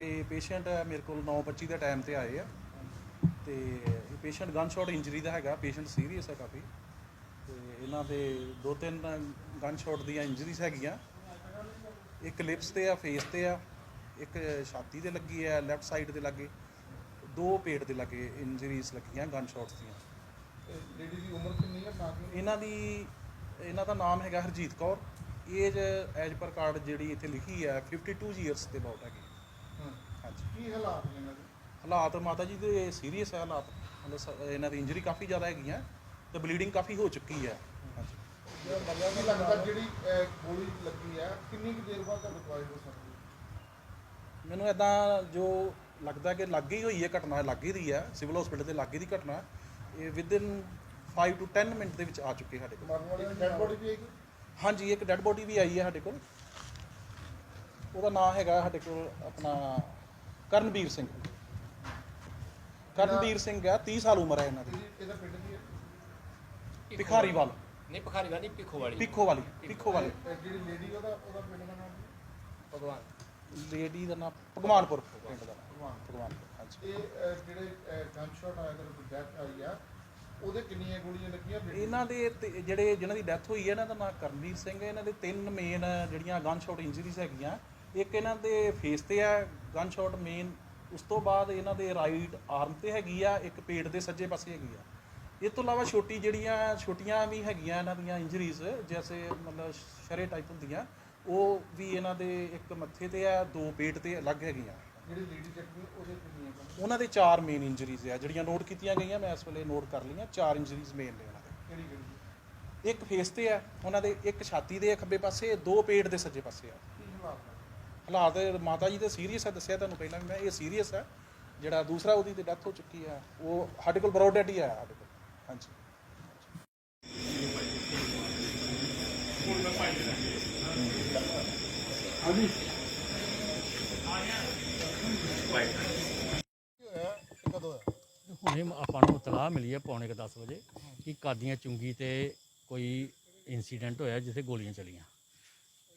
ਇਹ ਪੇਸ਼ੈਂਟ ਮੇਰੇ ਕੋਲ 9:25 ਦੇ ਟਾਈਮ ਤੇ ਆਏ ਆ। ਤੇ ਇਹ ਪੇਸ਼ੈਂਟ ਗਨ ਸ਼ਾਟ ਇੰਜਰੀ ਦਾ ਹੈਗਾ ਪੇਸ਼ੈਂਟ ਸੀਰੀਅਸ ਹੈ ਕਾਫੀ। ਤੇ ਇਹਨਾਂ ਦੇ ਦੋ ਤਿੰਨ ਗਨ ਸ਼ਾਟ ਦੀਆਂ ਇੰਜਰੀਜ਼ ਹੈਗੀਆਂ। ਇੱਕ ਲਿਪਸ ਤੇ ਆ ਫੇਸ ਤੇ ਆ ਇੱਕ ਛਾਤੀ ਤੇ ਲੱਗੀ ਹੈ ਲੈਫਟ ਸਾਈਡ ਤੇ ਲੱਗੇ। ਦੋ ਪੇਟ ਦੇ ਲੱਗੇ ਇੰਜਰੀਜ਼ ਲੱਗੀਆਂ ਗਨ ਸ਼ਾਟਸ ਦੀਆਂ। ਲੇਡੀ ਦੀ ਉਮਰ ਕਿੰਨੀ ਹੈ ਨਾ ਕਿ ਇਹਨਾਂ ਦੀ ਇਹਨਾਂ ਦਾ ਨਾਮ ਹੈਗਾ Harjit Kaur. Age as per card ਜਿਹੜੀ ਇੱਥੇ ਲਿਖੀ ਹੈ 52 ਇਅਰਸ ਦੇ ਅਬਾਊਟ ਹੈਗੀ। ਹਾਂਜੀ ਕੀ ਹਾਲਾਤ ਨੇ ਇਹਨਾਂ ਦੇ? ਹਾਲਾਤ ਮਾਤਾ ਜੀ ਦੇ ਸੀਰੀਅਸ ਹੈ ਹਾਲਾਤ। ਮਤਲਬ ਸ- ਇਹਨਾਂ ਦੀ ਇੰਜਰੀ ਕਾਫੀ ਜ਼ਿਆਦਾ ਹੈਗੀਆਂ ਤੇ ਬਲੀਡਿੰਗ ਕਾਫੀ ਹੋ ਚੁੱਕੀ ਹੈ। ਹਾਂਜੀ। ਕੀ ਲੱਗਦਾ ਜਿਹੜੀ ਅਹ, ਗੋਲੀ ਲੱਗੀ ਹੈ ਕਿੰਨੀ ਕੁ ਦੇਰ ਬਾਅਦ ਤੁਹਾਨੂੰ ਦਵਾਈ ਹੋ ਸਕਦੀ ਹੈ? ਮੈਨੂੰ ਇਦਾਂ ਜੋ ਲੱਗਦਾ ਕਿ ਲੱਗ ਹੀ ਹੋਈ ਹੈ ਘਟਨਾ ਲੱਗ ਹੀ ਰਹੀ ਹੈ। ਸਿਵਲ ਹਸਪੀਟਲ ਦੇ ਲਾਗੇ ਦੀ ਘਟਨਾ। ਹੈ। ਇਹ ਵਿਦਿਨ 5 ਟੂ 10 ਮਿੰਟ ਦੇ ਵਿੱਚ ਆ ਚੁੱਕੇ ਸਾਡੇ ਕੋਲ। ਮਰਨ ਵਾਲੇ ਦੀ ਡੈਡ ਬੋਡੀ ਵੀ ਹੈਗੀ? ਹਾਂਜੀ ਇੱਕ ਡੈੱਡ ਬੋਡੀ ਵੀ ਆਈ ਹੈ ਸਾਡੇ ਕੋਲ। ਉਹਦਾ ਨਾਮ ਹੈਗਾ ਸਾਡੇ ਕੋਲ ਆਪਣਾ ਕਰਨਵੀਰ ਸਿੰਘ। ਕਰਨਵੀਰ ਸਿੰਘ ਹੈ 30 ਸਾਲ ਉਮਰ ਹੈ ਇਹਨਾਂ ਦੀ। ਇਹਦੀ ਪਿੰਡ ਦੀ ਹੈ? ਭਿਖਾਰੀਵਾਲ। ਨਹੀਂ ਭਖਾਰੀ ਵਾਲੀ ਪਿੱਖੋ ਵਾਲੀ ਪਿੱਖੋ ਵਾਲੀ ਪਿੱਖੋ ਵਾਲੀ ਜਿਹੜੀ ਲੇਡੀ ਉਹਦਾ ਉਹਦਾ ਪਿੰਡ ਦਾ ਨਾਮ ਕੀ? ਭਗਵਾਨ। ਲੇਡੀ ਦਾ ਨਾਮ ਭਗਵਾਨਪੁਰ ਪਿੰਡ ਦਾ। ਨਾਮ ਭਗਵਾਨ। ਭਗਵਾਨਪੁਰ ਹਾਂਜੀ। ਇਹ ਅਹ, ਜਿਹੜੇ ਗਨ ਸ਼ਾਟ ਆਇਆ ਤੇ ਡੈਥ ਆਈ ਆ ਉਹਦੇ ਕਿੰਨੀਆਂ ਗੋਲੀਆਂ ਲੱਗੀਆਂ? ਇਹਨਾਂ ਦੇ ਤੇ ਜਿਹੜੇ ਜਿਨ੍ਹਾਂ ਦੀ ਡੈਥ ਹੋਈ ਹੈ ਇਹਨਾਂ ਦਾ ਨਾਮ ਕਰਨਵੀਰ ਸਿੰਘ ਹੈ। ਇਹਨਾਂ ਦੇ ਤਿੰਨ ਮੇਨ ਜਿਹੜੀਆਂ ਗਨ ਸ਼ਾਟ ਇੰਜਰੀਜ਼ ਹੈਗੀਆਂ ਇੱਕ ਇਹਨਾਂ ਦੇ ਫੇਸ ਤੇ ਹੈ ਗਨ ਸ਼ਾਟ ਮੇਨ ਉਸ ਤੋਂ ਬਾਅਦ ਇਹਨਾਂ ਦੇ ਰਾਈਟ ਆਰਮ ਤੇ ਹੈਗੀ ਆ ਇੱਕ ਪੇਟ ਦੇ ਸੱਜੇ ਪਾਸੇ ਹੈਗੀ ਆ। ਇਹ ਤੋਂ ਇਲਾਵਾ ਛੋਟੀ ਜਿਹੜੀਆਂ ਛੋਟੀਆਂ ਵੀ ਹੈਗੀਆਂ ਇਹਨਾਂ ਦੀਆਂ ਇੰਜਰੀਜ਼ ਜੈਸੇ ਮਤਲਬ ਸ਼ਰੇ ਟਾਈਪ ਹੁੰਦੀਆਂ ਉਹ ਵੀ ਇਹਨਾਂ ਦੇ ਇੱਕ ਮੱਥੇ ਤੇ ਆ ਦੋ ਪੇਟ ਤੇ ਅਲੱਗ ਹੈਗੀਆਂ। ਜਿਹੜੀ ਲੇਡੀ ਜ਼ਖਮੀ ਉਹਦੇ ਕਿੰਨੀਆਂ ਗੋਲੀਆਂ? ਉਹਨਾਂ ਦੇ ਚਾਰ ਮੇਨ ਇੰਜਰੀਜ਼ ਆ ਜਿਹੜੀਆਂ ਨੋਟ ਕੀਤੀਆਂ ਗਈਆਂ ਮੈਂ ਇਸ ਵੇਲੇ ਨੋਟ ਕਰ ਲਈਆਂ ਚਾਰ ਇੰਜਰੀਜ਼ ਮੇਨ ਨੇ ਉਹਨਾਂ ਦੇ। ਕਿਹੜੀ ਕਿਹੜੀ ਇੱਕ ਫੇਸ ਤੇ ਆ ਉਹਨਾਂ ਦੇ ਇੱਕ ਛਾਤੀ ਦੇ ਖੱਬੇ ਪਾਸੇ ਦੋ ਪੇਟ ਦੇ ਸੱਜੇ ਪਾਸੇ ਆ। ਹਾਲਾਤ ਮਾਤਾ ਜੀ ਦੇ ਸੀਰੀਅਸ ਹੈ ਦੱਸਿਆ ਤੁਹਾਨੂੰ ਪਹਿਲਾਂ ਵੀ ਮੈਂ ਇਹ ਸੀਰੀਅਸ ਹੈ। ਜਿਹੜਾ ਦੂਸਰਾ ਉਹਦੀ ਤੇ ਡੈਥ ਹੋ ਚੁੱਕੀ ਆ ਉਹ ਸਾਡੇ ਕੋਲ ਬਰੋਡ ਡੈਡ ਹੀ ਆਇਆ ਸਾਡੇ ਕੋਲ। ਹਾਂਜੀ। ਹੁਣੇ ਆਪਾਂ ਨੂੰ ਇਤਲਾਹ ਮਿਲੀ ਹੈ ਪੌਣੇ ਕੁ 10 ਵਜੇ ਕਿ ਕਾਦੀਆਂ ਚੁੰਗੀ ਤੇ ਕੋਈ ਇਨਸੀਡੈਂਟ ਹੋਇਆ ਜਿੱਥੇ ਗੋਲੀਆਂ ਚੱਲੀਆਂ।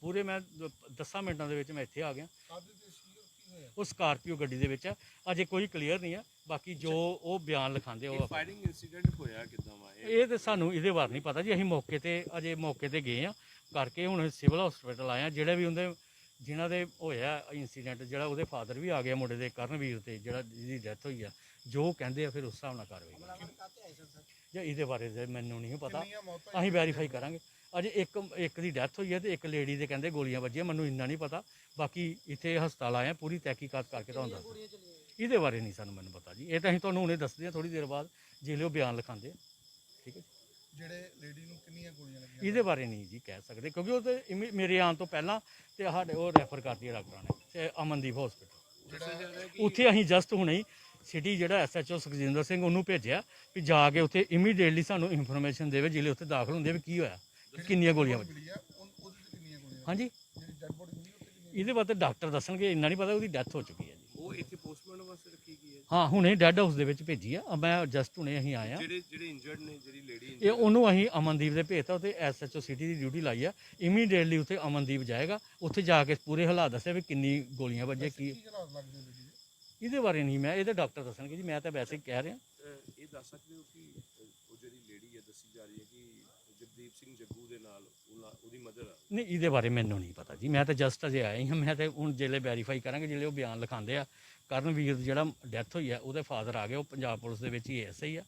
ਪੂਰੇ ਮੈਂ 10 ਮਿੰਟਾਂ ਦੇ ਵਿੱਚ ਮੈਂ ਇੱਥੇ ਆ ਗਿਆ। ਉਹ ਸਕਾਰਪੀਓ ਗੱਡੀ ਦੇ ਵਿੱਚ ਆ। ਅਜੇ ਕੋਈ ਕਲੀਅਰ ਨਹੀਂ ਆ। ਬਾਕੀ ਜੋ ਉਹ ਬਿਆਨ ਲਿਖਾਉਂਦੇ ਉਹ ਫਾਇਰਿੰਗ ਇਨਸੀਡੈਂਟ ਹੋਇਆ ਕਿਦਾਂ ਵਾ? ਇਹ ਤੇ ਸਾਨੂੰ ਇਹਦੇ ਬਾਰੇ ਨਹੀਂ ਪਤਾ ਜੀ। ਅਸੀਂ ਮੌਕੇ ਤੇ ਅਜੇ ਮੌਕੇ ਤੇ ਗਏ ਆ। ਕਰਕੇ ਹੁਣ ਸਿਵਲ ਹਸਪੀਟਲ ਆਏ ਆ। ਜਿਹੜੇ ਵੀ ਉਹਦੇ ਜਿਨ੍ਹਾਂ ਦੇ ਹੋਇਆ ਇਨਸੀਡੈਂਟ ਜਿਹੜਾ ਉਹਦੇ ਫਾਦਰ ਵੀ ਆ ਗਿਆ ਮੁੰਡੇ ਦੇ ਕਰਨਵੀਰ ਤੇ ਜਿਹੜਾ ਜਿਹਦੀ ਡੈਥ ਹੋਈ ਆ। ਜੋ ਕਹਿੰਦੇ ਆ ਫਿਰ ਉਸ ਹਿਸਾਬ ਨਾਲ ਕਾਰਵਾਈ ਜਾਂ ਇਹਦੇ ਬਾਰੇ ਮੈਨੂੰ ਨਹੀਂ ਪਤਾ। ਅਸੀਂ ਵੈਰੀਫਾਈ ਕਰਾਂਗੇ। ਅਜੇ ਇੱਕ ਇੱਕ ਦੀ ਡੈਥ ਹੋਈ ਹੈ ਤੇ ਇੱਕ ਲੇਡੀ ਦੇ ਕਹਿੰਦੇ ਗੋਲੀਆਂ ਵੱਜੀਆਂ ਮੈਨੂੰ ਇੰਨਾ ਨਹੀਂ ਪਤਾ। ਬਾਕੀ ਇੱਥੇ ਹਸਪਤਾਲ ਆਏ ਆ ਪੂਰੀ ਤਹਿਕੀਕਾਤ ਕਰਕੇ ਤੁਹਾਨੂੰ ਦੱਸ ਇਹਦੇ ਬਾਰੇ ਨਹੀਂ ਸਾਨੂੰ ਮੈਨੂੰ ਪਤਾ ਜੀ। ਇਹ ਤਾਂ ਅਸੀਂ ਤੁਹਾਨੂੰ ਹੁਣੇ ਦੱਸਦੇ ਹਾਂ ਥੋੜੀ ਦੇਰ ਬਾਅਦ ਜਿਹੜੇ ਉਹ ਬਿਆਨ ਲਿਖਾਉਂਦੇ ਆ। ਠੀਕ ਹੈ ਜੀ। ਜਿਹੜੇ ਲੇਡੀ ਨੂੰ ਕਿੰਨੀਆਂ ਗੋਲੀਆਂ ਲੱਗੀਆਂ? ਇਹਦੇ ਬਾਰੇ ਨਹੀਂ ਜੀ ਕਹਿ ਸਕਦੇ ਕਿਉਂਕਿ ਉਹ ਤੇ ਮੇਰੇ ਆਉਣ ਤੋਂ ਪਹਿਲਾਂ ਤੇ ਸਾਡੇ ਉਹ ਰੈਫਰ ਕਰਦੀ ਹੈ ਡਾਕਟਰਾਂ ਨੇ ਤੇ ਅਮਨਦੀਪ ਹਸਪੀਟਲ ਉੱਥੇ ਅਸੀਂ ਜਸਟ ਹੁਣੇ ਸਿਟੀ ਜਿਹੜਾ ਐਸਐਚਓ ਸੁਖਜਿੰਦਰ ਸਿੰਘ ਉਹਨੂੰ ਭੇਜਿਆ ਵੀ ਜਾ ਕੇ ਉੱਥੇ ਇਮੀਡੀਏਟਲੀ ਸਾਨੂੰ ਇਨਫੋਰਮੇਸ਼ਨ ਦੇਵੇ ਜਿਹੜੇ ਉੱਥੇ ਦਾਖਲ ਹੁੰਦੇ ਆ ਵੀ ਕੀ ਹੋਇਆ। ਕਿੰਨੀਆਂ ਗੋਲੀਆਂ ਵੱਜੀਆਂ? ਹਾਂਜੀ। ਇਹਦੇ ਬਾਰੇ ਡਾਕਟਰ ਦੱਸਣਗੇ ਇੰਨਾ ਨਹੀਂ ਪਤਾ ਉਹਦੀ ਡੈਥ ਹੋ ਚੁੱਕੀ ਹੈ ਜੀ। ਉਹ ਇੱਥੇ ਪੋਸਟਮਾਰਟਮ ਵਾਸਤੇ ਰੱਖੀ ਗਈ ਹੈ ਹਾਂ ਹੁਣੇ ਡੈੱਡ ਹਾਊਸ ਦੇ ਵਿੱਚ ਭੇਜੀ ਆ। ਅ, ਮੈਂ ਜਸਟ ਹੁਣੇ ਅਸੀਂ ਆਏ ਆ। ਜਿਹੜੇ ਜਿਹੜੇ ਇੰਜਰਡ ਨੇ ਜਿਹੜੀ ਲੇਡੀ ਇਹ ਉਹਨੂੰ ਅਸੀਂ ਅਮਨਦੀਪ ਦੇ ਭੇਜਤਾ ਉੱਥੇ ਐਸਐਚਓ ਸਿਟੀ ਦੀ ਡਿਊਟੀ ਲਾਈ ਆ। ਇਮੀਡੀਏਟਲੀ ਉੱਥੇ ਅਮਨਦੀਪ ਜਾਏਗਾ। ਉੱਥੇ ਜਾ ਕੇ ਪੂਰੇ ਹਾਲਾਤ ਦੱਸਿਆ ਵੀ ਕਿੰਨੀ ਗੋਲੀਆਂ ਵੱਜੇ ਕੀ ਇਹਦੇ ਬਾਰੇ ਨਹੀਂ ਮੈਂ ਇਹਦੇ ਡਾਕਟਰ ਦੱਸਣਗੇ ਜੀ ਮੈਂ ਤਾਂ ਵੈਸੇ ਹੀ ਕਹਿ ਰਿਹਾ। ਇਹ ਦੱਸ ਸਕਦੇ ਹੋ ਕਿ ਅਹ, ਉਹ ਜਿਹੜੀ ਲੇਡੀ ਹੈ ਦੱਸੀ ਜਾ ਰਹੀ ਹੈ ਕਿ ਜਗਦੀਪ ਸਿੰਘ ਜੱਗੂ ਦੇ ਨਾਲ ਉਹਨਾਂ- ਉਹਦੀ ਮਦਰ ਆ। ਨਹੀਂ ਇਹਦੇ ਬਾਰੇ ਮੈਨੂੰ ਨਹੀਂ ਪਤਾ ਜੀ। ਮੈਂ ਤਾਂ ਜਸਟ ਅਜੇ ਆਇਆ ਹੀ। ਹਾਂ ਮੈਂ ਤਾਂ ਹੁਣ ਜਿਹੜੇ ਵੈਰੀਫਾਈ ਕਰਾਂਗੇ ਜਿਹੜੇ ਉਹ ਬਿਆਨ ਲਿਖਾਉਂਦੇ ਆ। ਕਰਨਵੀਰ ਦੀ ਜਿਹੜਾ ਡੈਥ ਹੋਈ ਆ ਉਹਦੇ ਫਾਦਰ ਆ ਗਏ। ਉਹ ਪੰਜਾਬ ਪੁਲਿਸ ਦੇ ਵਿੱਚ ਹੀ ਐਸਆਈ ਆ।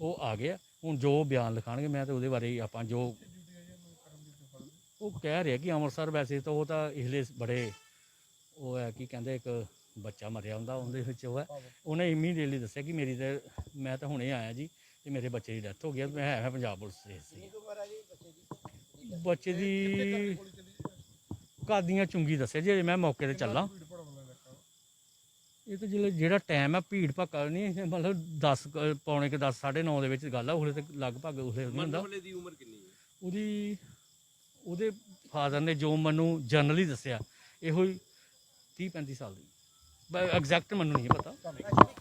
ਉਹ ਆ ਗਏ ਆ। ਹੁਣ ਜੋ ਬਿਆਨ ਲਿਖਾਣਗੇ ਮੈਂ ਤਾਂ ਉਹਦੇ ਬਾਰੇ ਹੀ ਆਪਾਂ ਜੋ ਉਹ ਕਹਿ ਰਿਹਾ ਕਿ ਅੰਮ੍ਰਿਤਸਰ ਵੈਸੇ ਤਾਂ ਉਹ ਤਾਂ ਇਸਲੇ ਬੜੇ ਉਹ ਹੈ ਕੀ ਕਹਿੰਦੇ ਇੱਕ ਬੱਚਾ ਮਰਿਆ ਹੁੰਦਾ ਉਹਦੇ ਵਿੱਚ ਉਹ ਹੈ। ਉਹਨੇ ਇਮੀਡੀਏਟਲੀ ਦੱਸਿਆ ਕਿ ਮੇਰੀ ਤਾਂ ਮੈਂ ਤਾਂ ਹੁਣੇ ਆਇਆ ਜੀ ਤੇ ਮੇਰੇ ਬੱਚੇ ਦੀ ਡੈਥ ਹੋ ਗਈ ਹੈ, ਮੈਂ ਹੈ ਪੰਜਾਬ ਪੁਲਿਸ ਦੇ ਸੀ ਬੱਚੇ ਦੀ ਕਾਦੀਆਂ ਚੁੰਗੀ ਦੱਸਿਆ ਜੇ ਮੈਂ ਮੌਕੇ ਤੇ ਚੱਲਾਂ। ਇਹ ਤਾਂ ਜਿਹੜਾ ਜਿਹੜਾ ਟਾਈਮ ਹੈ ਭੀੜ ਭੱਕਾ ਨਹੀਂ ਮਤਲਬ 10 ਕੁ- ਪੌਣੇ ਕਿ 10 9:30 ਦੇ ਵਿੱਚ ਗੱਲ ਆ ਉਹਲੇ ਤੇ ਲਗਭਗ ਉਹਲੇ ਹੁੰਦਾ। ਦੀ ਉਮਰ ਕਿੰਨੀ ਹੈ ਉਹਦੀ ਉਹਦੇ ਫਾਦਰ ਨੇ ਜੋ ਮੈਨੂੰ ਜਨਰਲੀ ਦੱਸਿਆ ਇਹੋ ਹੀ 30 35 ਸਾਲ ਦੀ। ਐਗਜ਼ੈਕਟ ਮੈਨੂੰ ਨਹੀਂ ਪਤਾ।